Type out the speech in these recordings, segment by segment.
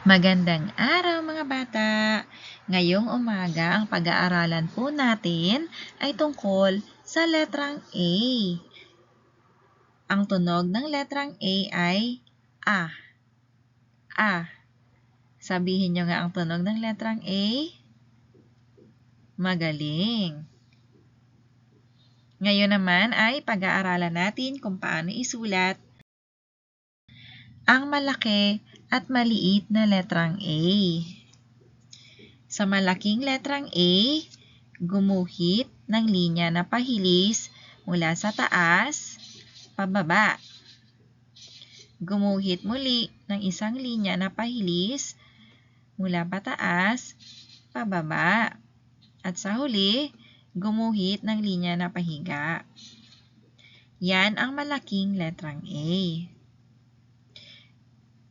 Magandang araw mga bata! Ngayong umaga, ang pag-aaralan po natin ay tungkol sa letrang A. Ang tunog ng letrang A ay A. A. Sabihin nyo nga ang tunog ng letrang A. Magaling! Ngayon naman ay pag-aaralan natin kung paano isulat ang malaki at maliit na letrang A. Sa malaking letrang A, gumuhit ng linya na pahilis mula sa taas, pababa. Gumuhit muli ng isang linya na pahilis mula pataas, pababa. At sa huli, gumuhit ng linya na pahiga. Yan ang malaking letrang A.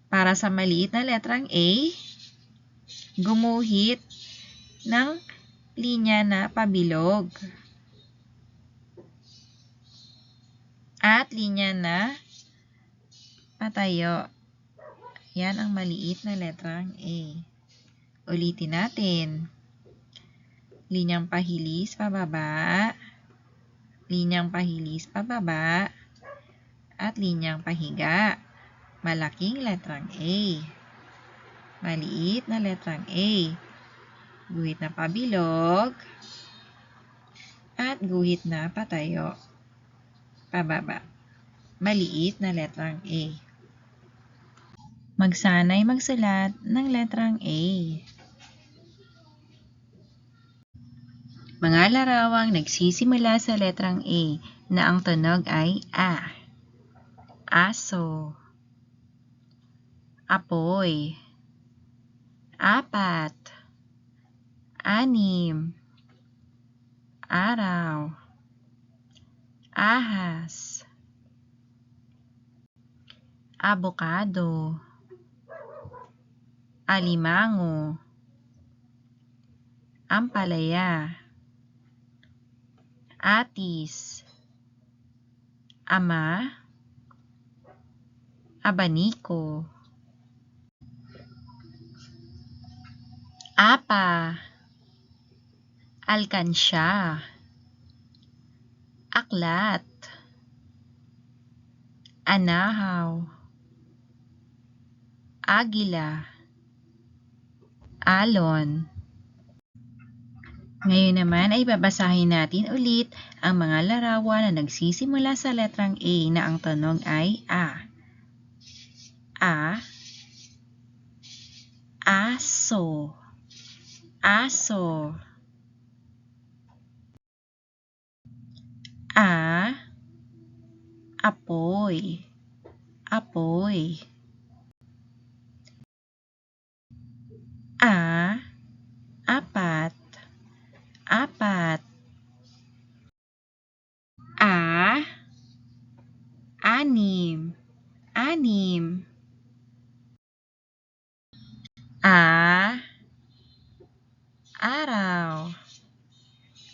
Para sa maliit na letrang A, gumuhit ng linya na pabilog. At linya na patayo. Yan ang maliit na letrang A. Ulitin natin. Linyang pahilis pababa, linyang pahilis pababa, at linyang pahiga. Malaking letrang A. Maliit na letrang A. Guhit na pabilog. At guhit na patayo. Pababa. Maliit na letrang A. Magsanay magsulat ng letrang A. Mga larawang nagsisimula sa letrang A na ang tunog ay A. Aso apoy, apat, anim, araw, ahas, abokado, alimango, ampalaya, atis, ama, abaniko, apa, alkansya, aklat, anahaw, agila, alon. Ngayon naman ay babasahin natin ulit ang mga larawan na nagsisimula sa letrang A na ang tunog ay A. A, aso, aso. A, apoy, apoy. A, apat, apat. A, anim, anim. A, araw,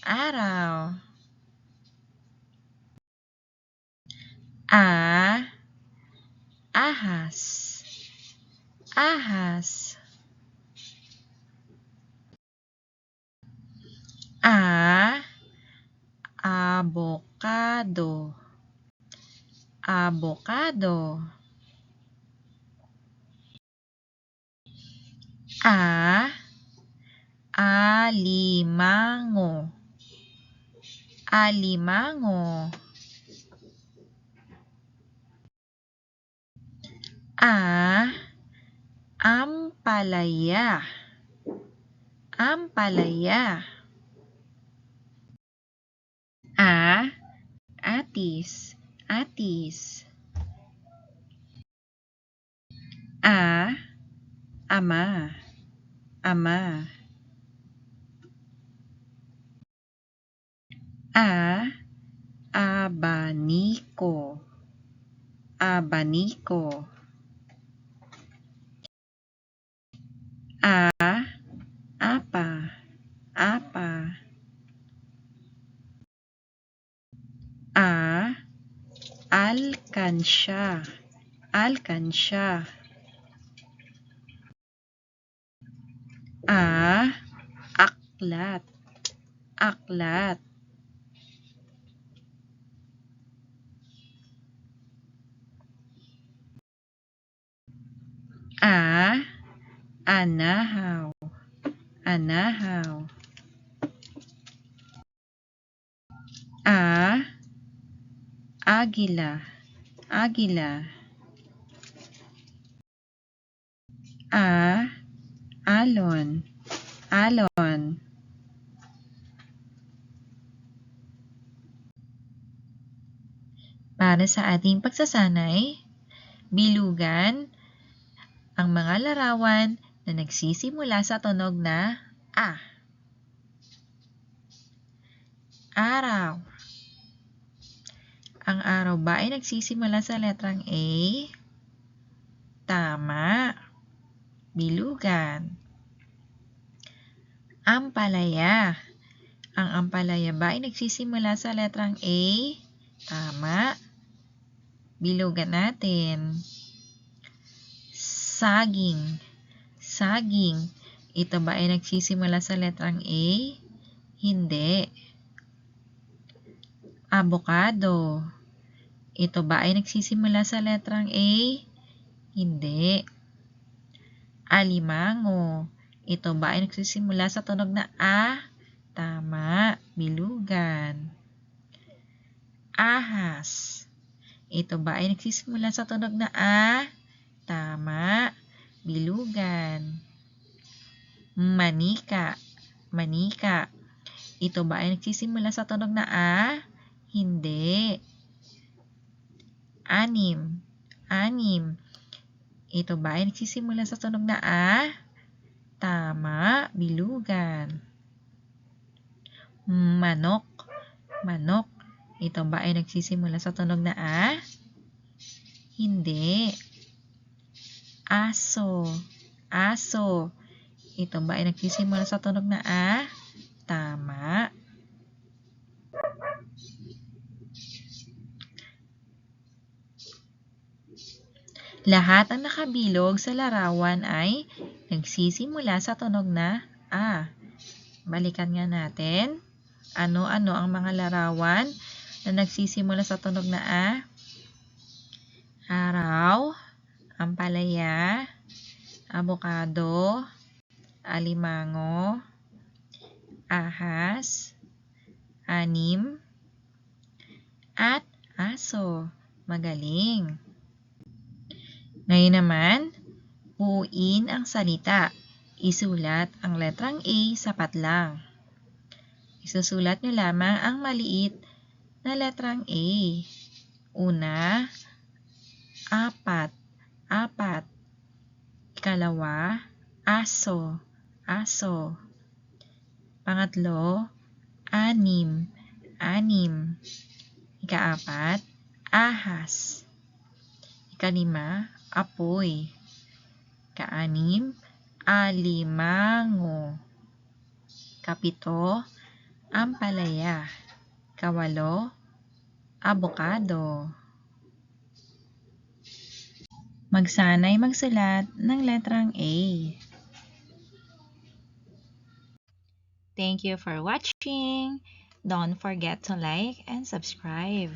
araw. A, ahas, ahas. A, abokado, abokado. A, alimango, alimango. A, ampalaya, ampalaya. A, atis, atis. A, ama, ama. A, abaniko, abaniko. A, apa, apa. A, alcansya, alcansya. A, aklat, aklat. A, anahaw, anahaw. A, agila, agila. A, alon, alon. Para sa ating pagsasanay, bilugan ang mga larawan na nagsisimula sa tunog na A. Araw. Ang araw ba ay nagsisimula sa letrang A? Tama. Bilugan. Ampalaya. Ang ampalaya ba ay nagsisimula sa letrang A? Tama. Bilugan natin. Saging. Saging. Ito ba ay nagsisimula sa letrang A? Hindi. Avocado. Ito ba ay nagsisimula sa letrang A? Hindi. Alimango. Ito ba ay nagsisimula sa tunog na A? Tama. Bilugan. Ahas. Ito ba ay nagsisimula sa tunog na A? Tama. Bilugan. Manika. Manika. Ito ba ay nagsisimula sa tunog na A? Hindi. Anim. Anim. Ito ba ay nagsisimula sa tunog na A? Tama. Bilugan. Manok. Manok. Ito ba ay nagsisimula sa tunog na A? Hindi. Aso. Aso. Ito ba ay nagsisimula sa tunog na A? Tama. Lahat ang nakabilog sa larawan ay nagsisimula sa tunog na A. Balikan nga natin. Ano-ano ang mga larawan na nagsisimula sa tunog na A? Araw, ampalaya, abokado, alimango, ahas, anim, at aso. Magaling! Ngayon naman, buuin ang salita. Isulat ang letrang A sapat lang. Isusulat nyo lamang ang maliit na letrang A. Una, apat, apat. Ikalawa, aso, aso. Pangatlo, anim, anim. Ikaapat, ahas. Ikalima, apoy. Kaanim, alimango. Kapito, ampalaya. Kawalo, abokado. Magsanay magsulat ng letrang A. Thank you for watching. Don't forget to like and subscribe.